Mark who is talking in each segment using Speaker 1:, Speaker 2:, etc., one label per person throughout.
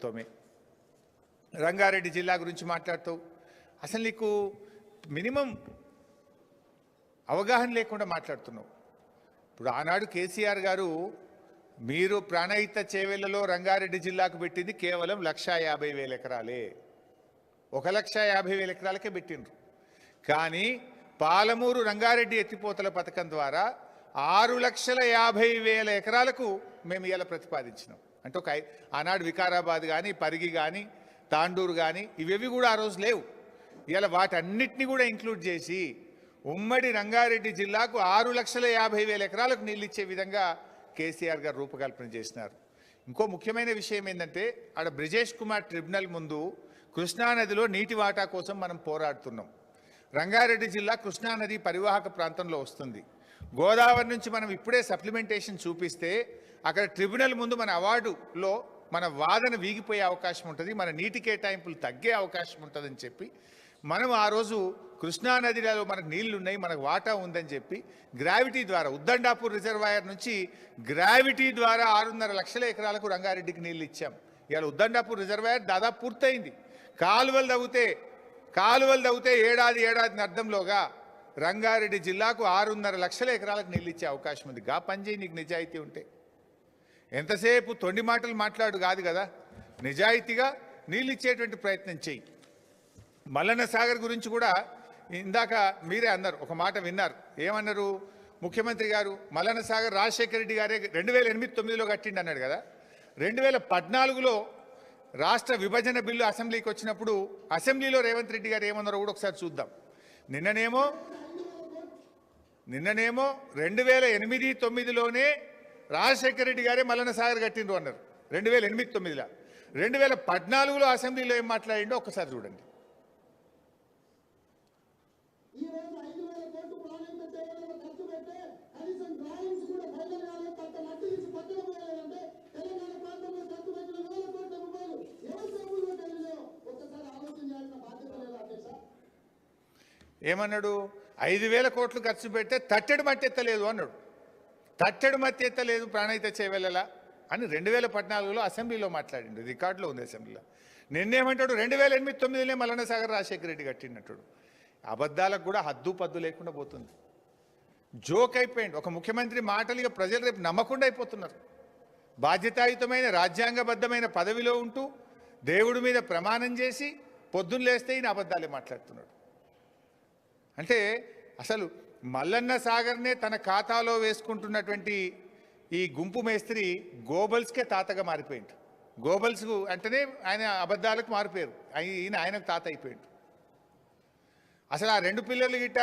Speaker 1: ప్రభుత్వమే. రంగారెడ్డి జిల్లా గురించి మాట్లాడుతావు. అసలు నీకు మినిమం అవగాహన లేకుండా మాట్లాడుతున్నావు. ఇప్పుడు ఆనాడు కేసీఆర్ గారు మీరు ప్రాణహిత చేవేళ్ళలో రంగారెడ్డి జిల్లాకు పెట్టింది కేవలం లక్షా యాభై వేల ఎకరాలే. ఒక లక్ష యాభై వేల ఎకరాలకే పెట్టిండ్రు. కానీ పాలమూరు రంగారెడ్డి ఎత్తిపోతల పథకం ద్వారా ఆరు లక్షల యాభై వేల ఎకరాలకు మేము ఇలా ప్రతిపాదించినాం. అంటే ఒక ఆనాడు వికారాబాద్ కానీ పరిగి కానీ తాండూరు కానీ ఇవేవి కూడా ఆ రోజు లేవు. ఇలా వాటన్నిటిని కూడా ఇంక్లూడ్ చేసి ఉమ్మడి రంగారెడ్డి జిల్లాకు ఆరు లక్షల యాభై వేల ఎకరాలకు నీళ్ళు ఇచ్చే విధంగా కేసీఆర్ గారు రూపకల్పన చేసినారు. ఇంకో ముఖ్యమైన విషయం ఏంటంటే ఆడ బ్రిజేష్ కుమార్ ట్రిబ్యునల్ ముందు కృష్ణానదిలో నీటి వాటా కోసం మనం పోరాడుతున్నాం. రంగారెడ్డి జిల్లా కృష్ణానది పరివాహక ప్రాంతంలో వస్తుంది. గోదావరి నుంచి మనం ఇప్పుడే సప్లిమెంటేషన్ చూపిస్తే అక్కడ ట్రిబ్యునల్ ముందు మన అవార్డులో మన వాదన వీగిపోయే అవకాశం ఉంటుంది మన నీటి కేటాయింపులు తగ్గే అవకాశం ఉంటుందని చెప్పి మనం ఆ రోజు కృష్ణానదిలో మనకు నీళ్ళు ఉన్నాయి మనకు వాటా ఉందని చెప్పి గ్రావిటీ ద్వారా ఉద్దండాపూర్ రిజర్వాయర్ నుంచి గ్రావిటీ ద్వారా ఆరున్నర లక్షల ఎకరాలకు రంగారెడ్డికి నీళ్ళు ఇచ్చాం. ఇవాళ ఉద్దండాపూర్ రిజర్వాయర్ దాదాపు పూర్తయింది. కాలువలు తవ్వితే కాలువలు తవ్వితే ఏడాది ఏడాది అర్థంలోగా రంగారెడ్డి జిల్లాకు ఆరున్నర లక్షల ఎకరాలకు నీళ్ళు ఇచ్చే అవకాశం ఉంది. గా పనిచేయి నీకు నిజాయితీ ఉంటే. ఎంతసేపు తొండి మాటలు మాట్లాడు కాదు కదా. నిజాయితీగా నీళ్ళు ఇచ్చేటువంటి ప్రయత్నం చేయి. మల్లన్న సాగర్ గురించి కూడా ఇందాక మీరే అన్నారు ఒక మాట విన్నారు. ఏమన్నారు? ముఖ్యమంత్రి గారు మల్లన్న సాగర్ రాజశేఖర రెడ్డి గారే రెండు వేల ఎనిమిది తొమ్మిదిలో కట్టిండి అన్నాడు కదా. రెండు వేల పద్నాలుగులో రాష్ట్ర విభజన బిల్లు అసెంబ్లీకి వచ్చినప్పుడు అసెంబ్లీలో రేవంత్ రెడ్డి గారు ఏమన్నారో కూడా ఒకసారి చూద్దాం. నిన్ననేమో నిన్ననేమో రెండు వేల ఎనిమిది తొమ్మిదిలోనే రాజశేఖర రెడ్డి గారే మల్లన్న సాగర్ కట్టిండ్రు అన్నారు. రెండు వేల ఎనిమిది తొమ్మిదిలో రెండు వేల పద్నాలుగులో అసెంబ్లీలో ఏం మాట్లాడిండో ఒక్కసారి చూడండి
Speaker 2: ఈ రోజు ఐదు వేల కోట్లు ప్రాణాంత చేయడంలో ఖర్చు పెడితే కనీసం డ్రాయింగ్స్ కూడా ఫైనల్ కాలేదు కొంత మట్టి తీసి పక్కన పోయాలంటే తెలంగాణ ప్రాంతంలో ఖర్చు పెట్టిన వేల కోట్ల రూపాయలు ఎవరి జేబుల్లో తెలియలేవు ఒక్కసారి ఆలోచన చేయాల్సిన బాధ్యత లేదా అధ్యక్ష
Speaker 1: ఏమన్నాడు? ఐదు వేల కోట్లు ఖర్చు పెడితే తట్టెడు మట్టి ఎత్తలేదు అన్నాడు. తట్టెడు మట్టి ఎత్తలేదు ప్రాణహిత చేయవెళ్ళలా అని రెండు వేల పద్నాలుగులో అసెంబ్లీలో మాట్లాడిండు రికార్డులో ఉంది అసెంబ్లీలో. నిన్నేమంటాడు? రెండు వేల ఎనిమిది తొమ్మిదినే మల్లన్న సాగర్ రాజశేఖర రెడ్డి కట్టినట్టు అబద్ధాలకు కూడా హద్దు పద్దు లేకుండా పోతుంది. జోక్ అయిపోయింది ఒక ముఖ్యమంత్రి మాటలు ఇక ప్రజలు రేపు నమ్మకుండా అయిపోతున్నారు. బాధ్యతాయుతమైన రాజ్యాంగబద్ధమైన పదవిలో ఉంటూ దేవుడి మీద ప్రమాణం చేసి పొద్దున్న లేస్తే ఈయన అబద్ధాలే మాట్లాడుతున్నాడు. అంటే అసలు మల్లన్న సాగర్నే తన ఖాతాలో వేసుకుంటున్నటువంటి ఈ గుంపు మేస్త్రి గోబల్స్కే తాతగా మారిపోయింది గోబల్స్ అంటేనే ఆయన అబద్ధాలకు మారిపోయారు. ఈయన ఆయనకు తాత అయిపోయిండు. అసలు ఆ రెండు పిల్లలు గిట్ట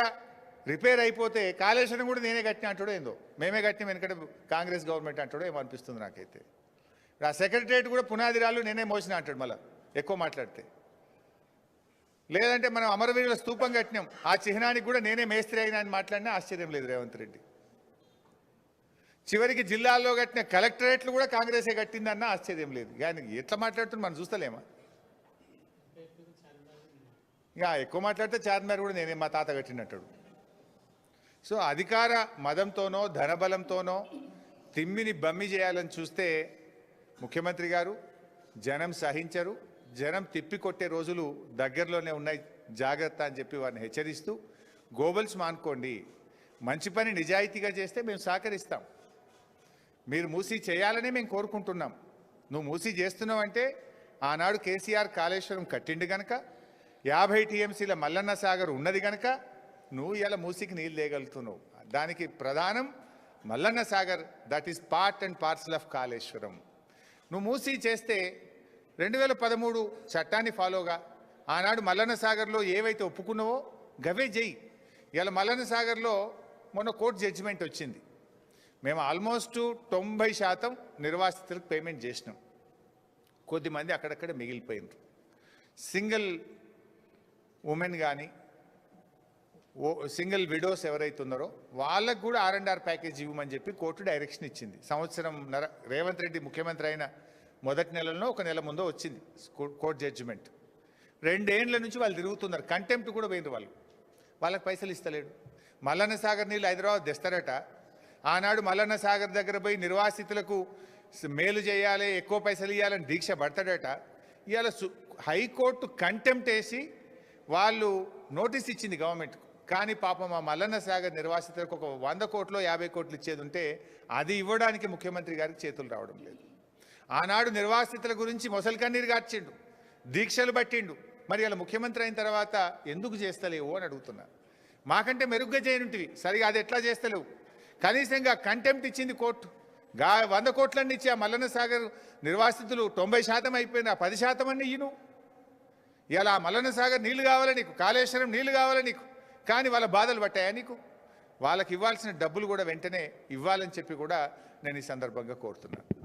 Speaker 1: రిపేర్ అయిపోతే కాళేశ్వరం కూడా నేనే కట్టిన అంటాడో ఏందో? మేమే కట్టిన వెనకట కాంగ్రెస్ గవర్నమెంట్ అంటాడో ఏమో అనిపిస్తుంది నాకైతే. ఆ సెక్రటరియట్ కూడా పునాదిరాలు నేనే మోసిన అంటాడు మళ్ళీ. ఎక్కువ మాట్లాడితే. లేదంటే మనం అమరవీరుల స్థూపం కట్టినాం. ఆ చిహ్నానికి కూడా నేనే మేస్త్రి అయినా అని మాట్లాడినా ఆశ్చర్యం లేదు రేవంత్ రెడ్డి. చివరికి జిల్లాల్లో కట్టిన కలెక్టరేట్లు కూడా కాంగ్రెసే కట్టిందన్న ఆశ్చర్యం లేదు. కానీ ఎట్లా మాట్లాడుతుంది మనం చూస్తలేమా? ఇక ఎక్కువ మాట్లాడితే చార్మినార్ కూడా నేనే మా తాత కట్టినట్టు. సో అధికార మదంతోనో ధనబలంతోనో తిమ్మిని బమ్మి చేయాలని చూస్తే ముఖ్యమంత్రి గారు జనం సహించరు. జనం తిప్పికొట్టే రోజులు దగ్గరలోనే ఉన్నాయి. జాగ్రత్త అని చెప్పి వారిని హెచ్చరిస్తూ గోబల్స్ మానుకోండి. మంచి పని నిజాయితీగా చేస్తే మేము సహకరిస్తాం. మీరు మూసి చేయాలని మేము కోరుకుంటున్నాం. నువ్వు మూసి చేస్తున్నావు అంటే ఆనాడు కేసీఆర్ కాళేశ్వరం కట్టిండు గనక యాభై టీఎంసీల మల్లన్న సాగర్ ఉన్నది గనక నువ్వు ఇలా మూసికి నీళ్ళు తేగలుగుతున్నావు దానికి ప్రధానం Mallanna Sagar that is part and parcel of Kaleshwaram. నువ్వు మూసి చేస్తే రెండు వేల పదమూడు చట్టాన్ని ఫాలోగా ఆనాడు మల్లన్న సాగర్లో ఏవైతే ఒప్పుకున్నావో గవే జై. ఇలా మల్లన్న సాగర్లో మొన్న కోర్టు జడ్జిమెంట్ వచ్చింది. మేము ఆల్మోస్ట్ తొంభై శాతం నిర్వాసితులకు పేమెంట్ చేసినాం. కొద్దిమంది అక్కడక్కడ మిగిలిపోయినారు. సింగిల్ ఉమెన్ కానీ ఓ సింగిల్ విడోస్ ఎవరైతే ఉన్నారో వాళ్ళకు కూడా ఆర్ అండ్ ఆర్ ప్యాకేజ్ ఇవ్వమని చెప్పి కోర్టు డైరెక్షన్ ఇచ్చింది. సంవత్సరం నర రేవంత్ రెడ్డి ముఖ్యమంత్రి అయిన మొదటి నెలలో ఒక నెల ముందో వచ్చింది కోర్టు జడ్జిమెంట్. రెండేండ్ల నుంచి వాళ్ళు తిరుగుతున్నారు. కంటెంప్ట్ కూడా పోయింది వాళ్ళు. వాళ్ళకి పైసలు ఇస్తలేడు. మల్లన్న సాగర్ నీళ్ళు హైదరాబాద్ తెస్తారట. ఆనాడు మల్లన్న సాగర్ దగ్గర పోయి నిర్వాసితులకు మేలు చేయాలి ఎక్కువ పైసలు ఇవ్వాలని దీక్ష పడతాడట. ఇవాళ సు- హైకోర్టు కంటెంప్ట్ వేసి వాళ్ళు నోటీస్ ఇచ్చింది గవర్నమెంట్ కానీ పాపం ఆ మల్లన్న సాగర్ నిర్వాసితులకు ఒక వంద కోట్లు యాభై కోట్లు ఇచ్చేది ఉంటే అది ఇవ్వడానికి ముఖ్యమంత్రి గారికి చేతులు రావడం లేదు. ఆనాడు నిర్వాసితుల గురించి మొసలి కన్నీరు గార్చిండు దీక్షలు పట్టిండు. మరి ఇలా ముఖ్యమంత్రి అయిన తర్వాత ఎందుకు చేస్తలేవు అని అడుగుతున్నా. మాకంటే మెరుగ్గా చేయనుంటివి. సరిగా అది ఎట్లా చేస్తలేవు? కనీసంగా కంటెంప్ట్ ఇచ్చింది కోర్టు. గా వంద కోట్లన్నీ ఇచ్చి ఆ మల్లన్న సాగర్ నిర్వాసితులు తొంభై శాతం అయిపోయిన పది శాతం అన్నీ ఇయ్యను. ఇలా మల్లన్న సాగర్ నీళ్ళు కావాలి నీకు? కాళేశ్వరం నీళ్ళు కావాలి నీకు? కానీ వాళ్ళ బాధలు పట్టాయా నీకు? వాళ్ళకి ఇవ్వాల్సిన డబ్బులు కూడా వెంటనే ఇవ్వాలని చెప్పి కూడా నేను ఈ సందర్భంగా కోరుతున్నాను